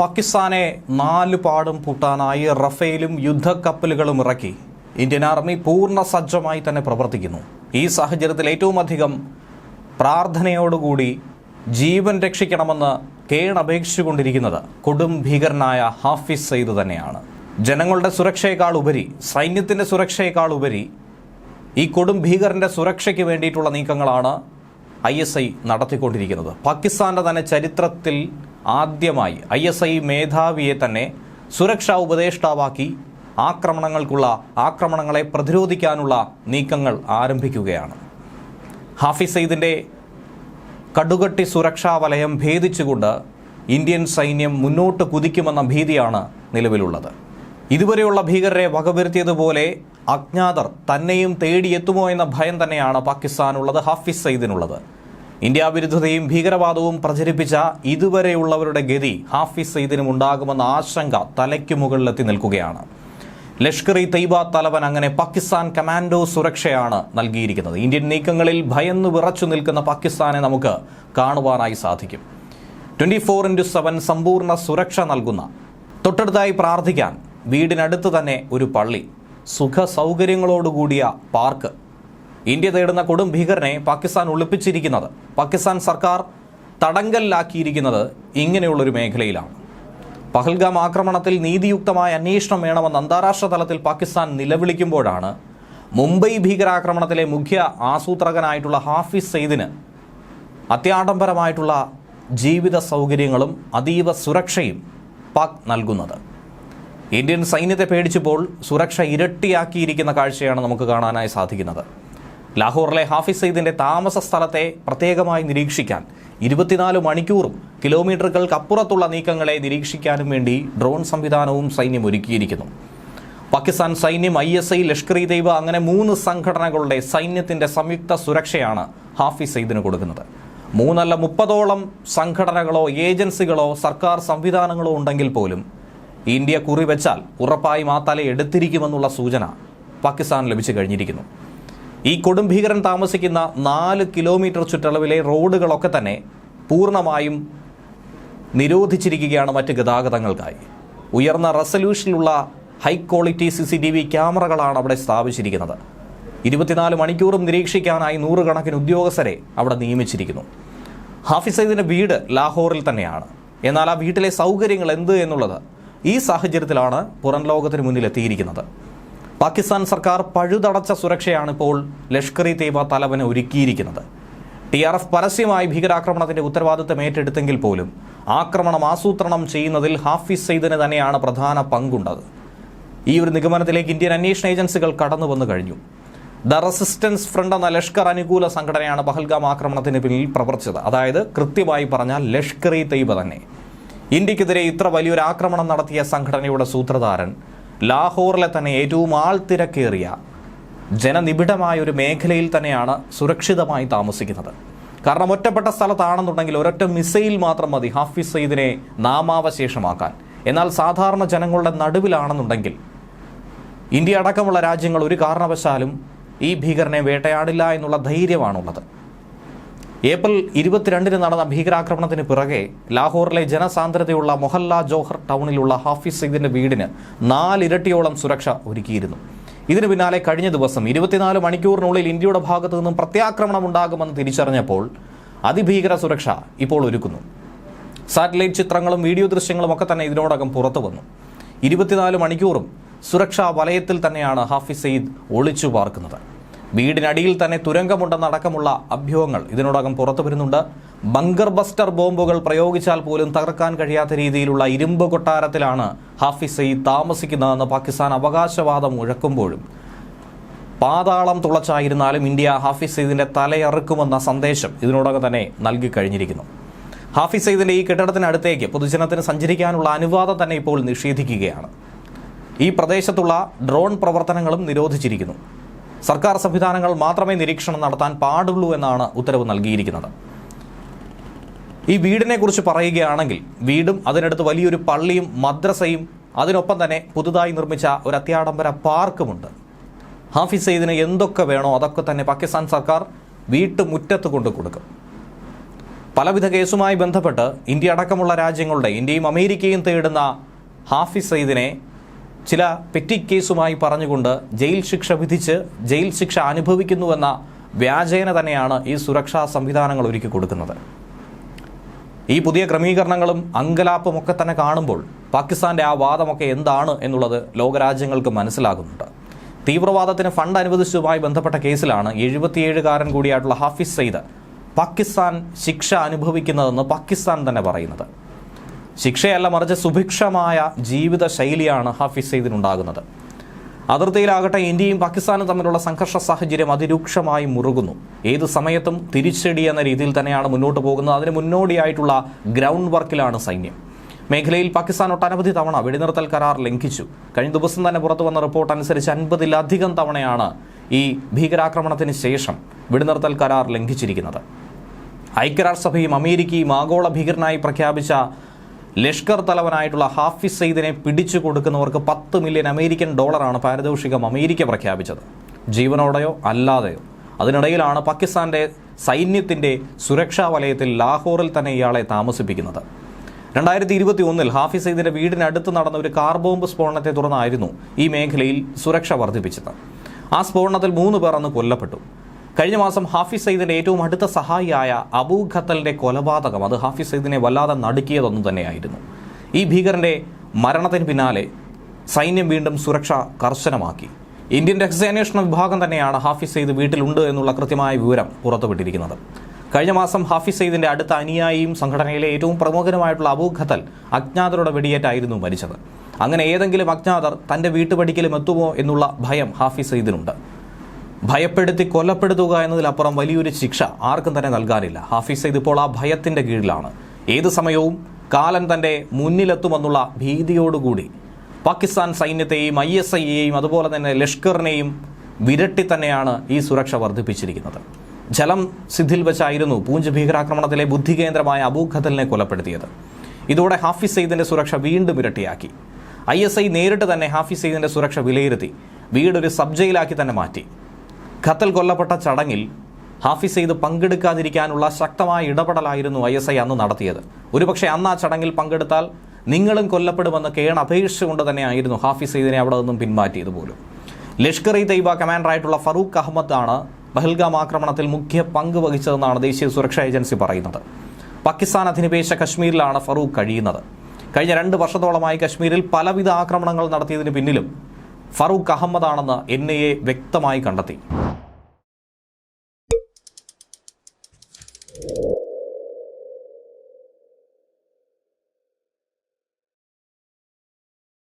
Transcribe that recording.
പാകിസ്ഥാനെ നാല് പാടും പൂട്ടാനായി റഫേലും യുദ്ധക്കപ്പലുകളും ഇറക്കി. ഇന്ത്യൻ ആർമി പൂർണ സജ്ജമായി തന്നെ പ്രവർത്തിക്കുന്നു. ഈ സാഹചര്യത്തിൽ ഏറ്റവും അധികം പ്രാർത്ഥനയോടുകൂടി ജീവൻ രക്ഷിക്കണമെന്ന് കേണപേക്ഷിച്ചുകൊണ്ടിരിക്കുന്നത് കൊടും ഭീകരനായ ഹാഫിസ് സെയ്ദ് തന്നെയാണ്. ജനങ്ങളുടെ സുരക്ഷയേക്കാൾ ഉപരി സൈന്യത്തിന്റെ സുരക്ഷയേക്കാൾ ഉപരി ഈ കൊടും ഭീകരന്റെ സുരക്ഷയ്ക്ക് വേണ്ടിയിട്ടുള്ള നീക്കങ്ങളാണ് ഐ എസ് ഐ നടത്തിക്കൊണ്ടിരിക്കുന്നത്. പാകിസ്ഥാന്റെ തന്നെ ചരിത്രത്തിൽ ആദ്യമായി ഐ എസ് ഐ മേധാവിയെ തന്നെ സുരക്ഷാ ഉപദേഷ്ടാവാക്കി ആക്രമണങ്ങൾക്കുള്ള ആക്രമണങ്ങളെ പ്രതിരോധിക്കാനുള്ള നീക്കങ്ങൾ ആരംഭിക്കുകയാണ്. ഹാഫിസ് സയ്യിദിന്റെ കടുകട്ടി സുരക്ഷാ വലയം ഭേദിച്ചുകൊണ്ട് ഇന്ത്യൻ സൈന്യം മുന്നോട്ട് കുതിക്കുമെന്ന ഭീതിയാണ് നിലവിലുള്ളത്. ഇതുവരെയുള്ള ഭീകരരെ വകവരുത്തിയതുപോലെ അജ്ഞാതർ തന്നെയും തേടിയെത്തുമോ എന്ന ഭയം തന്നെയാണ് പാകിസ്ഥാനുള്ളത് ഹാഫിസ് സയ്യിദിനുള്ളത്. ഇന്ത്യ വിരുദ്ധതയും ഭീകരവാദവും പ്രചരിപ്പിച്ച ഇതുവരെയുള്ളവരുടെ ഗതി ഹാഫിസ് സയ്യിദിനും ഉണ്ടാകുമെന്ന ആശങ്ക തലയ്ക്കു മുകളിലെത്തി നിൽക്കുകയാണ്. ലഷ്കർ ഇ തൈബ തലവൻ അങ്ങനെ പാകിസ്ഥാൻ കമാൻഡോ സുരക്ഷയാണ് നൽകിയിരിക്കുന്നത്. ഇന്ത്യൻ നീക്കങ്ങളിൽ ഭയന്നു വിറച്ചു നിൽക്കുന്ന പാകിസ്ഥാനെ നമുക്ക് കാണുവാനായി സാധിക്കും. ട്വന്റി ഫോർ ഇന്റു സെവൻ സമ്പൂർണ സുരക്ഷ നൽകുന്ന തൊട്ടടുത്തായി പ്രാർത്ഥിക്കാൻ വീടിനടുത്ത് തന്നെ ഒരു പള്ളി സുഖ സൗകര്യങ്ങളോടുകൂടിയ പാർക്ക് ഇന്ത്യ തേടുന്ന കൊടും ഭീകരനെ പാകിസ്ഥാൻ ഒളിപ്പിച്ചിരിക്കുന്നത്. പാകിസ്ഥാൻ സർക്കാർ തടങ്കലിലാക്കിയിരിക്കുന്നത് ഇങ്ങനെയുള്ളൊരു മേഖലയിലാണ്. പഹൽഗാം ആക്രമണത്തിൽ നീതിയുക്തമായ അന്വേഷണം വേണമെന്ന് അന്താരാഷ്ട്ര തലത്തിൽ പാകിസ്ഥാൻ നിലവിളിക്കുമ്പോഴാണ് മുംബൈ ഭീകരാക്രമണത്തിലെ മുഖ്യ ആസൂത്രകനായിട്ടുള്ള ഹാഫിസ് സെയ്ദിന് അത്യാഡംബരമായിട്ടുള്ള ജീവിത സൗകര്യങ്ങളും അതീവ സുരക്ഷയും പാക് നൽകുന്നത്. ഇന്ത്യൻ സൈന്യത്തെ പേടിച്ചപ്പോൾ സുരക്ഷ ഇരട്ടിയാക്കിയിരിക്കുന്ന കാഴ്ചയാണ് നമുക്ക് കാണാനായി സാധിക്കുന്നത്. ലാഹോറിലെ ഹാഫിസ് സെയ്ദിന്റെ താമസ സ്ഥലത്തെ പ്രത്യേകമായി നിരീക്ഷിക്കാൻ ഇരുപത്തിനാല് മണിക്കൂറും കിലോമീറ്ററുകൾക്കപ്പുറത്തുള്ള നീക്കങ്ങളെ നിരീക്ഷിക്കാനും വേണ്ടി ഡ്രോൺ സംവിധാനവും സൈന്യം ഒരുക്കിയിരിക്കുന്നു. പാകിസ്ഥാൻ സൈന്യം I S I Lashkar e Taiba അങ്ങനെ മൂന്ന് സംഘടനകളുടെ സൈന്യത്തിന്റെ സംയുക്ത സുരക്ഷയാണ് ഹാഫിസ് സെയ്ദിന് കൊടുക്കുന്നത്. മൂന്നല്ല മുപ്പതോളം സംഘടനകളോ ഏജൻസികളോ സർക്കാർ സംവിധാനങ്ങളോ ഉണ്ടെങ്കിൽ പോലും ഇന്ത്യ കുറിവെച്ചാൽ ഉറപ്പായും ആ തല എടുത്തിരിക്കുമെന്നുള്ള സൂചന പാകിസ്ഥാൻ ലഭിച്ചു കഴിഞ്ഞിരിക്കുന്നു. ഈ കൊടുംഭീകരൻ താമസിക്കുന്ന നാല് കിലോമീറ്റർ ചുറ്റളവിലെ റോഡുകളൊക്കെ തന്നെ പൂർണമായും നിരോധിച്ചിരിക്കുകയാണ് മറ്റ് ഗതാഗതങ്ങൾക്കായി. ഉയർന്ന റെസല്യൂഷനിലുള്ള high quality C C T V ക്യാമറകളാണ് അവിടെ സ്ഥാപിച്ചിരിക്കുന്നത്. ഇരുപത്തിനാല് മണിക്കൂറും നിരീക്ഷിക്കാനായി നൂറുകണക്കിന് ഉദ്യോഗസ്ഥരെ അവിടെ നിയമിച്ചിരിക്കുന്നു. ഹാഫിസ് വീട് ലാഹോറിൽ തന്നെയാണ്. എന്നാൽ ആ വീട്ടിലെ സൗകര്യങ്ങൾ എന്ത് എന്നുള്ളത് ഈ സാഹചര്യത്തിലാണ് പുറം ലോകത്തിന് മുന്നിൽ എത്തിയിരിക്കുന്നത് പാകിസ്ഥാൻ സർക്കാർ പഴുതടച്ച സുരക്ഷയാണ് ഇപ്പോൾ ലഷ്കർ ഇ തൈബ തലവന് ഒരുക്കിയിരിക്കുന്നത്. ടി ആർ എഫ് പരസ്യമായി ഭീകരാക്രമണത്തിന്റെ ഉത്തരവാദിത്തം ഏറ്റെടുത്തെങ്കിൽ പോലും ആക്രമണം ആസൂത്രണം ചെയ്യുന്നതിൽ ഹാഫിസ് സെയ്ദിന് തന്നെയാണ് പ്രധാന പങ്കുണ്ടത്. ഈ ഒരു നിഗമനത്തിലേക്ക് ഇന്ത്യൻ അന്വേഷണ ഏജൻസികൾ കടന്നു വന്നു കഴിഞ്ഞു. ദ റെസിസ്റ്റൻസ് ഫ്രണ്ട് എന്ന ലഷ്കർ അനുകൂല സംഘടനയാണ് പഹൽഗാം ആക്രമണത്തിന് പിന്നിൽ പ്രവർത്തിച്ചത്. അതായത് കൃത്യമായി പറഞ്ഞാൽ ലഷ്കർ ഇ തൈബ തന്നെ. ഇന്ത്യക്കെതിരെ ഇത്ര വലിയൊരു ആക്രമണം നടത്തിയ സംഘടനയുടെ സൂത്രധാരൻ ലാഹോറിലെ തന്നെ ഏറ്റവും ആൾത്തിരക്കേറിയ ജനനിബിഡമായ ഒരു മേഖലയിൽ തന്നെയാണ് സുരക്ഷിതമായി താമസിക്കുന്നത്. കാരണം ഒറ്റപ്പെട്ട സ്ഥലത്താണെന്നുണ്ടെങ്കിൽ ഒരൊറ്റ മിസൈൽ മാത്രം മതി ഹാഫിസ് സയ്യിദിനെ നാമാവശേഷമാക്കാൻ. എന്നാൽ സാധാരണ ജനങ്ങളുടെ നടുവിലാണെന്നുണ്ടെങ്കിൽ ഇന്ത്യ അടക്കമുള്ള രാജ്യങ്ങൾ ഒരു കാരണവശാലും ഈ ഭീകരനെ വേട്ടയാടില്ല എന്നുള്ള ധൈര്യമാണുള്ളത്. ഏപ്രിൽ ഇരുപത്തിരണ്ടിന് നടന്ന ഭീകരാക്രമണത്തിന് പിറകെ ലാഹോറിലെ ജനസാന്ദ്രതയുള്ള മൊഹല്ല ജോഹർ ടൗണിലുള്ള ഹാഫിസ് സയ്യിദിന്റെ വീടിന് നാലിരട്ടിയോളം സുരക്ഷ ഒരുക്കിയിരുന്നു. ഇതിനു പിന്നാലെ കഴിഞ്ഞ ദിവസം ഇരുപത്തിനാല് മണിക്കൂറിനുള്ളിൽ ഇന്ത്യയുടെ ഭാഗത്തു നിന്നും പ്രത്യാക്രമണം ഉണ്ടാകുമെന്ന് തിരിച്ചറിഞ്ഞപ്പോൾ അതിഭീകര സുരക്ഷ ഇപ്പോൾ ഒരുക്കുന്നു. സാറ്റലൈറ്റ് ചിത്രങ്ങളും വീഡിയോ ദൃശ്യങ്ങളും ഒക്കെ തന്നെ ഇതിനോടകം പുറത്തു വന്നു. ഇരുപത്തിനാല് മണിക്കൂറും സുരക്ഷാ വലയത്തിൽ തന്നെയാണ് ഹാഫിസ് സയ്യിദ് ഒളിച്ചു പാർക്കുന്നത്. വീടിനടിയിൽ തന്നെ തുരങ്കമുണ്ടെന്നടക്കമുള്ള അഭ്യൂഹങ്ങൾ ഇതിനോടകം പുറത്തു വരുന്നുണ്ട്. ബങ്കർ ബസ്റ്റർ ബോംബുകൾ പ്രയോഗിച്ചാൽ പോലും തകർക്കാൻ കഴിയാത്ത രീതിയിലുള്ള ഇരുമ്പ് കൊട്ടാരത്തിലാണ് ഹാഫിസ് സയ്യിദ് താമസിക്കുന്നതെന്ന് പാകിസ്ഥാൻ അവകാശവാദം മുഴക്കുമ്പോഴും പാതാളം തുളച്ചായിരുന്നാലും ഇന്ത്യ ഹാഫിസ് സയ്യിദിന്റെ തലയറുക്കുമെന്ന സന്ദേശം ഇതിനോടകം തന്നെ നൽകി കഴിഞ്ഞിരിക്കുന്നു. ഹാഫിസ് സയ്യിദിന്റെ ഈ കെട്ടിടത്തിനടുത്തേക്ക് പൊതുജനത്തിന് സഞ്ചരിക്കാനുള്ള അനുവാദം തന്നെ ഇപ്പോൾ നിഷേധിക്കുകയാണ്. ഈ പ്രദേശത്തുള്ള ഡ്രോൺ പ്രവർത്തനങ്ങളും നിരോധിച്ചിരിക്കുന്നു. സർക്കാർ സംവിധാനങ്ങൾ മാത്രമേ നിരീക്ഷണം നടത്താൻ പാടുള്ളൂ എന്നാണ് ഉത്തരവ് നൽകിയിരിക്കുന്നത്. ഈ വീടിനെക്കുറിച്ച് പറയുകയാണെങ്കിൽ വീടും അതിനടുത്ത് വലിയൊരു പള്ളിയും മദ്രസയും അതിനൊപ്പം തന്നെ പുതുതായി നിർമ്മിച്ച ഒരു അത്യാഡംബര പാർക്കുമുണ്ട്. ഹാഫിസ് സെയ്ദിന് എന്തൊക്കെ വേണോ അതൊക്കെ തന്നെ പാകിസ്ഥാൻ സർക്കാർ വീട്ടുമുറ്റത്ത് കൊണ്ടു കൊടുക്കും. പലവിധ കേസുമായി ബന്ധപ്പെട്ട് ഇന്ത്യ അടക്കമുള്ള രാജ്യങ്ങളുടെ ഇന്ത്യയും അമേരിക്കയും തേടുന്ന ഹാഫിസ് സയ്യിദിനെ ചില പെറ്റി കേസുമായി പറഞ്ഞുകൊണ്ട് ജയിൽ ശിക്ഷ വിധിച്ച് ജയിൽ ശിക്ഷ അനുഭവിക്കുന്നുവെന്ന വ്യാജേന തന്നെയാണ് ഈ സുരക്ഷാ സംവിധാനങ്ങൾ ഒരുക്കി കൊടുക്കുന്നത്. ഈ പുതിയ ക്രമീകരണങ്ങളും അങ്കലാപ്പും ഒക്കെ തന്നെ കാണുമ്പോൾ പാകിസ്ഥാന്റെ ആ വാദമൊക്കെ എന്താണ് എന്നുള്ളത് ലോകരാജ്യങ്ങൾക്ക് മനസ്സിലാകുന്നുണ്ട്. തീവ്രവാദത്തിന് ഫണ്ട് അനുവദിച്ചതുമായി ബന്ധപ്പെട്ട കേസിലാണ് എഴുപത്തിയേഴുകാരൻ കൂടിയായിട്ടുള്ള ഹാഫിസ് സെയ്ദ് പാകിസ്ഥാൻ ശിക്ഷ അനുഭവിക്കുന്നതെന്ന് പാകിസ്ഥാൻ തന്നെ പറയുന്നത്. ശിക്ഷയല്ല മറിച്ച് സുഭിക്ഷമായ ജീവിത ശൈലിയാണ് ഹാഫിസ് സെയ്ദിനുണ്ടാകുന്നത്. അതിർത്തിയിലാകട്ടെ ഇന്ത്യയും പാകിസ്ഥാനും തമ്മിലുള്ള സംഘർഷ സാഹചര്യം അതിരൂക്ഷമായി മുറുകുന്നു. ഏത് സമയത്തും തിരിച്ചടി എന്ന രീതിയിൽ തന്നെയാണ് മുന്നോട്ട് പോകുന്നത്. അതിന് മുന്നോടിയായിട്ടുള്ള ഗ്രൗണ്ട് വർക്കിലാണ് സൈന്യം. മേഖലയിൽ പാകിസ്ഥാൻ ഒട്ടനവധി തവണ വെടിനിർത്തൽ കരാർ ലംഘിച്ചു. കഴിഞ്ഞ ദിവസം തന്നെ പുറത്തു വന്ന റിപ്പോർട്ട് അനുസരിച്ച് അൻപതിലധികം തവണയാണ് ഈ ഭീകരാക്രമണത്തിന് ശേഷം വെടിനിർത്തൽ കരാർ ലംഘിച്ചിരിക്കുന്നത്. ഐക്യരാഷ്ട്രസഭയും അമേരിക്കയും ആഗോള ഭീകരനായി പ്രഖ്യാപിച്ച ലഷ്കർ തലവനായിട്ടുള്ള ഹാഫിസ് സെയ്ദിനെ പിടിച്ചു കൊടുക്കുന്നവർക്ക് പത്ത് മില്യൺ അമേരിക്കൻ ഡോളറാണ് പാരിതോഷികം അമേരിക്ക പ്രഖ്യാപിച്ചത്. ജീവനോടെയോ അല്ലാതെയോ. അതിനിടയിലാണ് പാകിസ്ഥാന്റെ സൈന്യത്തിന്റെ സുരക്ഷാ വലയത്തിൽ ലാഹോറിൽ തന്നെ ഇയാളെ താമസിപ്പിക്കുന്നത്. രണ്ടായിരത്തി ഇരുപത്തി ഒന്നിൽ ഹാഫിസ് സയ്യിദിന്റെ വീടിനടുത്ത് നടന്ന ഒരു കാർ ബോംബ് സ്ഫോടനത്തെ തുടർന്നായിരുന്നു ഈ മേഖലയിൽ സുരക്ഷ വർദ്ധിപ്പിച്ചത്. ആ സ്ഫോടനത്തിൽ മൂന്ന് പേർ അന്ന് കൊല്ലപ്പെട്ടു. കഴിഞ്ഞ മാസം ഹാഫിസ് സയ്യിദിന്റെ ഏറ്റവും അടുത്ത സഹായിയായ അബൂ ഖത്തലിന്റെ കൊലപാതകം. അത് ഹാഫിസ് സയ്യിദിനെ വല്ലാതെ നടുക്കിയതൊന്നും തന്നെയായിരുന്നു. ഈ ഭീകരന്റെ മരണത്തിന് പിന്നാലെ സൈന്യം വീണ്ടും സുരക്ഷ കർശനമാക്കി. ഇന്ത്യൻ രഹസ്യാന്വേഷണ വിഭാഗം തന്നെയാണ് ഹാഫിസ് സയ്യിദ് വീട്ടിലുണ്ട് എന്നുള്ള കൃത്യമായ വിവരം പുറത്തുവിട്ടിരിക്കുന്നത്. കഴിഞ്ഞ മാസം ഹാഫിസ് സയ്യിദിന്റെ അടുത്ത അനുയായിയും സംഘടനയിലെ ഏറ്റവും പ്രമുഖനുമായിട്ടുള്ള അബൂ ഖത്തൽ അജ്ഞാതരുടെ വെടിയേറ്റായിരുന്നു മരിച്ചത്. അങ്ങനെ ഏതെങ്കിലും അജ്ഞാതർ തന്റെ വീട്ടുപടിക്കലും എത്തുമോ എന്നുള്ള ഭയം ഹാഫിസ് സയ്യിദിനുണ്ട് ഭയപ്പെടുത്തി കൊല്ലപ്പെടുത്തുക എന്നതിലപ്പുറം വലിയൊരു ശിക്ഷ ആർക്കും തന്നെ നൽകാനില്ല. ഹാഫിസ് ഇതിപ്പോൾ ആ ഭയത്തിന്റെ കീഴിലാണ്. ഏത് സമയവും കാലൻ തന്റെ മുന്നിലെത്തുമെന്നുള്ള ഭീതിയോടുകൂടി പാകിസ്ഥാൻ സൈന്യത്തെയും ഐ എസ് ഐയെയും അതുപോലെ തന്നെ ലഷ്കറിനെയും വിരട്ടി തന്നെയാണ് ഈ സുരക്ഷ വർദ്ധിപ്പിച്ചിരിക്കുന്നത്. ജലം സിദ്ധിൽ വെച്ചായിരുന്നു പൂഞ്ച് ഭീകരാക്രമണത്തിലെ ബുദ്ധികേന്ദ്രമായ അബൂ കൊലപ്പെടുത്തിയത്. ഇതോടെ ഹാഫിസ് സയ്യിദിന്റെ സുരക്ഷ വീണ്ടും ഇരട്ടിയാക്കി. ഐ എസ് ഐ നേരിട്ട് തന്നെ ഹാഫിസ് സയ്യിദിന്റെ സുരക്ഷ വിലയിരുത്തി. വീടൊരു സബ്ജയിലാക്കി തന്നെ മാറ്റി. ഖത്തൽ കൊല്ലപ്പെട്ട ചടങ്ങിൽ ഹാഫിസ് സെയ്ദ് പങ്കെടുക്കാതിരിക്കാനുള്ള ശക്തമായ ഇടപെടലായിരുന്നു ഐ എസ് ഐ അന്ന് നടത്തിയത്. ഒരുപക്ഷെ അന്ന് ആ ചടങ്ങിൽ പങ്കെടുത്താൽ നിങ്ങളും കൊല്ലപ്പെടുമെന്ന് കേൺ അപേക്ഷിച്ചുകൊണ്ട് തന്നെയായിരുന്നു ഹാഫിസ് സെയ്ദിനെ അവിടെ നിന്നും പിന്മാറ്റിയത് പോലും. ലഷ്കർ ഇ തൈബ കമാൻഡറായിട്ടുള്ള ഫറൂഖ് അഹമ്മദ് ആണ് പഹൽഗാം ആക്രമണത്തിൽ മുഖ്യ പങ്ക് വഹിച്ചതെന്നാണ് ദേശീയ സുരക്ഷാ ഏജൻസി പറയുന്നത്. പാകിസ്ഥാൻ അധിനിവേശ കശ്മീരിലാണ് ഫറൂഖ് കഴിയുന്നത്. കഴിഞ്ഞ രണ്ട് വർഷത്തോളമായി കശ്മീരിൽ പലവിധ ആക്രമണങ്ങൾ നടത്തിയതിന് പിന്നിലും ഫറൂഖ് അഹമ്മദാണെന്ന് എൻ ഐ എ വ്യക്തമായി കണ്ടെത്തി.